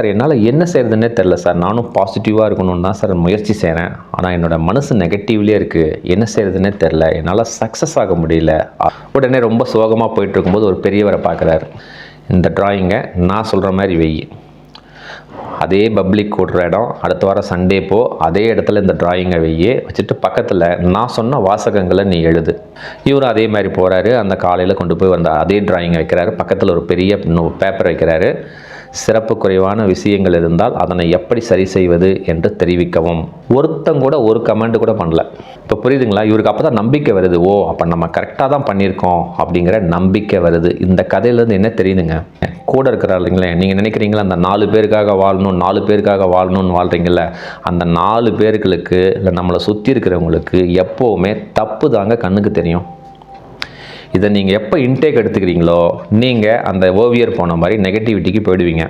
Sir என்னால் என்ன செய்கிறதுனே தெரில சார். நானும் பாசிட்டிவாக இருக்கணும்னு தான் சார் முயற்சி செய்கிறேன் ஆனால் என்னோட மனசு நெகட்டிவ்லேயே இருக்குது என்ன செய்கிறதுனே தெரில என்னால் சக்ஸஸ் ஆக முடியல. உடனே ரொம்ப சோகமாக போயிட்டுருக்கும்போது ஒரு பெரியவரை பார்க்குறாரு. இந்த ட்ராயிங்கை நான் சொல்கிற மாதிரி வெய் அதே பப்ளிக் கூடுற இடம். அடுத்த வாரம் சண்டே போ. அதே இடத்துல இந்த டிராயிங்கை வெய்யே வச்சுட்டு பக்கத்தில் நான் சொன்ன வாசகங்களை நீ எழுது. இவரும் அதே மாதிரி போகிறாரு அந்த காலையில் கொண்டு போய் அந்த அதே டிராயிங்கை வைக்கிறாரு. பக்கத்தில் ஒரு பெரிய பேப்பர் வைக்கிறாரு. சிறப்பு குறைவான விஷயங்கள் இருந்தால் அதனை எப்படி சரி செய்வது என்று தெரிவிக்கவும். ஒருத்தங்கூட ஒரு கமெண்ட் கூட பண்ணல. இப்போ புரியுதுங்களா? இவருக்கு அப்போ தான் நம்பிக்கை வருது. ஓ அப்போ நம்ம கரெக்டாக தான் பண்ணியிருக்கோம் அப்படிங்கிற நம்பிக்கை வருது. இந்த கதையிலேருந்து என்ன தெரியுதுங்க? கூட இருக்கிறாருங்களே நீங்கள் நினைக்கிறீங்களா அந்த நாலு பேருக்காக வாழணும் நாலு பேருக்காக வாழணும்னு வாழ்கிறீங்கள அந்த நாலு பேர்களுக்கு இல்லை நம்மளை சுற்றி இருக்கிறவங்களுக்கு எப்போவுமே தப்பு தாங்க கண்ணுக்கு தெரியும். இதை நீங்கள் எப்போ இன்டேக் எடுத்துக்கிறீங்களோ நீங்கள் அந்த ஓவியர் போன மாதிரி நெகட்டிவிட்டிக்கு போயிடுவீங்க.